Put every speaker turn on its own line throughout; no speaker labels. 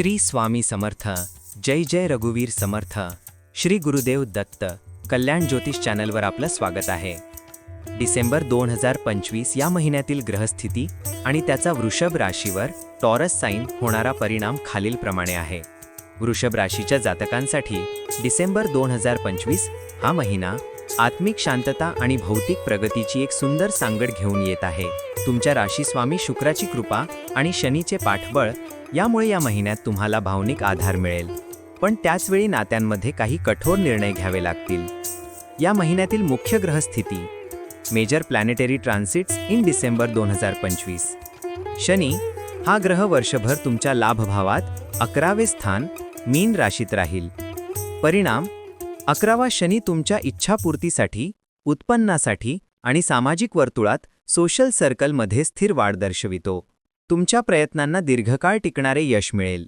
श्री स्वामी समर्थ जय जय रघुवीर समर्थ श्री गुरुदेव दत्त कल्याण ज्योतिष चॅनलवर आपलं स्वागत आहे. डिसेंबर दोन हजार पंचवीस या महिन्यातील ग्रहस्थिती आणि त्याचा वृषभ राशीवर टॉरस साईन होणारा परिणाम खालीलप्रमाणे आहे. वृषभ राशीच्या जातकांसाठी डिसेंबर दोन हजार पंचवीस हा महिना आत्मिक शांतता आणि भौतिक प्रगतीची एक सुंदर सांगड घेऊन येत आहे. तुमच्या राशी स्वामी शुक्राची कृपा आणि शनीचे पाठबळ यामुळे या महिन्यात तुम्हाला भावनिक आधार मिळेल. पण त्याचवेळी नात्यांमध्ये काही कठोर निर्णय घ्यावे लागतील. या महिन्यातील मुख्य ग्रहस्थिती major planetary transits in December दोन हजार पंचवीस. शनी हा ग्रह वर्षभर तुमच्या लाभभावात अकरावे स्थान मीन राशीत राहील. परिणाम अकरावा शनी तुमच्या इच्छापूर्तीसाठी उत्पन्नासाठी आणि सामाजिक वर्तुळात सोशल सर्कलमध्ये स्थिर वाढ दर्शवितो. तुमच्या प्रयत्नांना दीर्घकाळ टिकणारे यश मिळेल.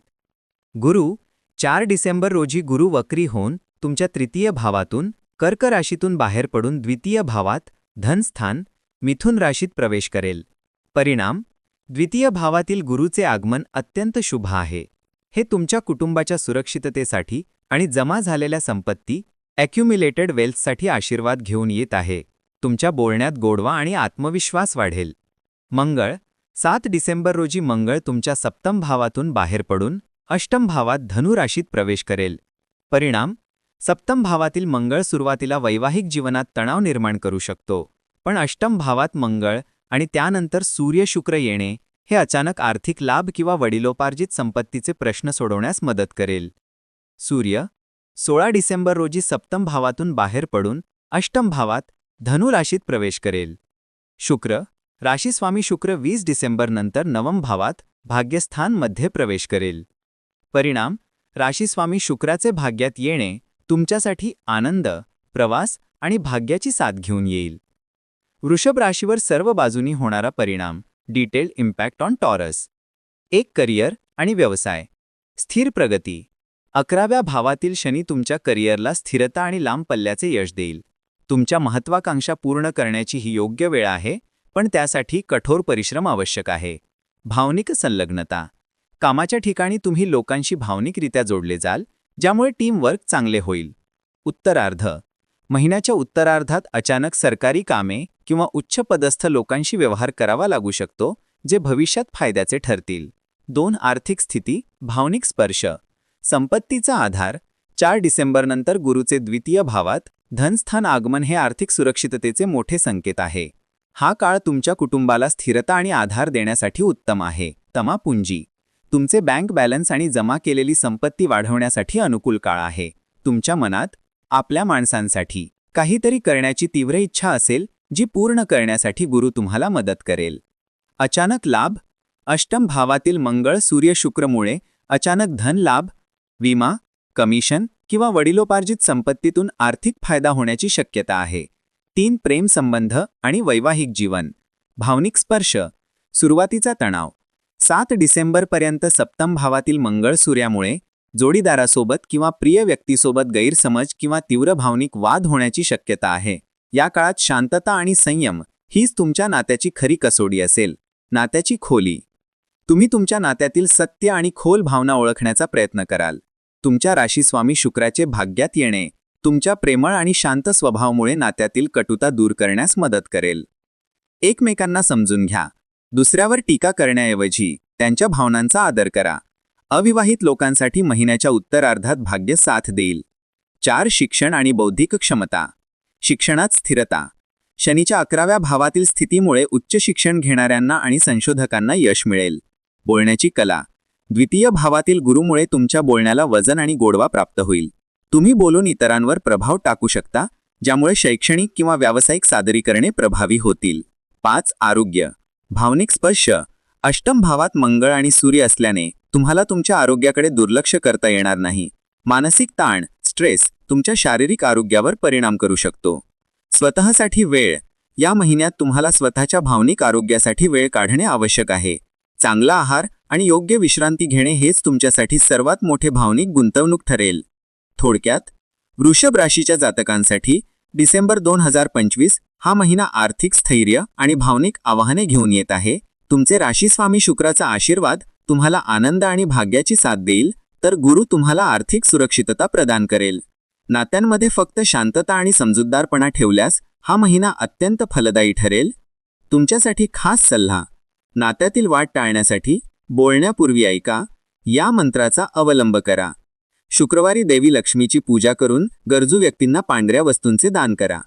गुरु चार डिसेंबर रोजी गुरु वक्री होऊन तुमच्या तृतीय भावातून कर्क राशीतून बाहेर पडून द्वितीय भावात धनस्थान मिथुन राशीत प्रवेश करेल. परिणाम द्वितीय भावातील गुरुचे आगमन अत्यंत शुभ आहे. हे तुमच्या कुटुंबाच्या सुरक्षिततेसाठी आणि जमा झालेल्या संपत्ती ॲक्युम्युलेटेड वेल्थसाठी आशीर्वाद घेऊन येत आहे. तुमच्या बोलण्यात गोडवा आणि आत्मविश्वास वाढेल. मंगळ सात डिसेंबर रोजी मंगळ तुमच्या सप्तम भावातून बाहेर पडून अष्टम भावात धनुराशीत प्रवेश करेल. परिणाम सप्तम भावातील मंगळ सुरुवातीला वैवाहिक जीवनात तणाव निर्माण करू शकतो पण अष्टम भावात मंगळ आणि त्यानंतर सूर्य शुक्र येणे हे अचानक आर्थिक लाभ किंवा वडिलोपार्जित संपत्तीचे प्रश्न सोडवण्यास मदत करेल. सूर्य सोळा डिसेंबर रोजी सप्तम भावातून बाहेर पडून अष्टम भावात धनु राशीत प्रवेश करेल. शुक्र राशीस्वामी शुक्र वीस डिसेंबरनंतर नवम भावात भाग्यस्थानमध्ये प्रवेश करेल. परिणाम राशीस्वामी शुक्राचे भाग्यात येणे तुमच्यासाठी आनंद प्रवास आणि भाग्याची साथ घेऊन येईल. वृषभ राशीवर सर्व बाजूनी होणारा परिणाम डिटेल इम्पॅक्ट ऑन टॉरस एक करिअर आणि व्यवसाय. स्थिर प्रगती. अकराव्या भावातील शनी तुमच्या करिअरला स्थिरता आणि लांब पल्ल्याचे यश देईल. तुमच्या महत्वाकांक्षा पूर्ण करण्याची ही योग्य वेळ आहे पण त्यासाठी कठोर परिश्रम आवश्यक आहे. भावनिक संलग्नता. कामाच्या ठिकाणी तुम्ही लोकांशी भावनिकरित्या जोडले जाल ज्यामुळे टीमवर्क चांगले होईल. उत्तरार्ध. महिन्याच्या उत्तरार्धात अचानक सरकारी कामे किंवा उच्च पदस्थ लोकांशी व्यवहार करावा लागू शकतो जे भविष्यात फायद्याचे ठरतील. दोन आर्थिक स्थिती भावनिक स्पर्श. संपत्तीचा आधार. चार डिसेंबरनंतर गुरुचे द्वितीय भावात धनस्थान आगमन हे आर्थिक सुरक्षिततेचे मोठे संकेत आहे. हा काळ तुमच्या कुटुंबाला स्थिरता आणि आधार देण्यासाठी उत्तम आहे. तमापुंजी तुमचे बँक बॅलन्स आणि जमा केलेली संपत्ती वाढवण्यासाठी अनुकूल काळ आहे. तुमच्या मनात आपल्या माणसांसाठी काहीतरी करण्याची तीव्र इच्छा असेल जी पूर्ण करण्यासाठी गुरु तुम्हाला मदत करेल. अचानक लाभ. अष्टम भावातील मंगळ सूर्य शुक्रमुळे अचानक धन लाभ विमा कमिशन किंवा वडिलोपार्जित संपत्तीतून आर्थिक फायदा होण्याची शक्यता आहे. तीन प्रेम संबंध आणि वैवाहिक जीवन. भावनिक स्पर्श. सुरुवातीचा तणाव. सात डिसेंबरपर्यंत सप्तम भावातील मंगळ सूर्यामुळे जोडीदारासोबत किंवा प्रिय व्यक्तीसोबत गैरसमज किंवा तीव्र भावनिक वाद होण्याची शक्यता आहे. या काळात शांतता आणि संयम हीच तुमच्या नात्याची खरी कसोडी असेल. नात्याची खोली. तुम्ही तुमच्या नात्यातील सत्य आणि खोल भावना ओळखण्याचा प्रयत्न कराल. तुमच्या राशीस्वामी शुक्राचे भाग्यात येणे. तुमच्या प्रेमळ आणि शांत स्वभावामुळे नात्यातील कटुता दूर करण्यास मदत करेल. एकमेकांना समजून घ्या. दुसऱ्यावर टीका करण्याऐवजी त्यांच्या भावनांचा आदर करा. अविवाहित लोकांसाठी महिन्याच्या उत्तरार्धात भाग्य साथ देईल. चार शिक्षण आणि बौद्धिक क्षमता. शिक्षणात स्थिरता. शनीच्या अकराव्या भावातील स्थितीमुळे उच्च शिक्षण घेणाऱ्यांना आणि संशोधकांना यश मिळेल. बोलण्याची कला. द्वितीय भावातील गुरुमुळे तुमच्या बोलण्याला वजन आणि गोडवा प्राप्त होईल. तुम्ही बोलून इतरांवर प्रभाव टाकू शकता ज्यामुळे शैक्षणिक किंवा व्यावसायिक सादरीकरणे प्रभावी होतील. पाच आरोग्य. भावनिक स्पर्श. अष्टम भावात मंगळ आणि सूर्य असल्याने तुम्हाला तुमच्या आरोग्याकडे दुर्लक्ष करता येणार नाही. मानसिक ताण स्ट्रेस तुमच्या शारीरिक आरोग्यावर परिणाम करू शकतो. स्वतःसाठी वेळ. या महिन्यात तुम्हाला स्वतःच्या भावनिक आरोग्यासाठी वेळ काढणे आवश्यक आहे. चांगला आहार आणि योग्य विश्रांती घेणे हेच तुमच्यासाठी सर्वात मोठे भावनिक गुंतवणूक ठरेल. थोडक्यात वृषभ राशीच्या जातकांसाठी डिसेंबर दोन हजार पंचवीस हा महिना आर्थिक स्थैर्य आणि भावनिक आवाहने घेऊन येत आहे. तुमचे राशीस्वामी शुक्राचा आशीर्वाद
तुम्हाला आनंद आणि भाग्याची साथ देईल तर गुरु तुम्हाला आर्थिक सुरक्षितता प्रदान करेल. नात्यांमध्ये फक्त शांतता आणि समजूतदारपणा ठेवल्यास हा महिना अत्यंत फलदायी ठरेल. तुमच्यासाठी खास सल्ला नात्यातील वाट टाळण्यासाठी बोलण्यापूर्वी ऐका या मंत्राचा अवलंब करा. शुक्रवारी देवी लक्ष्मीची पूजा करून गरजू व्यक्तींना पांढऱ्या वस्तूंचे दान करा.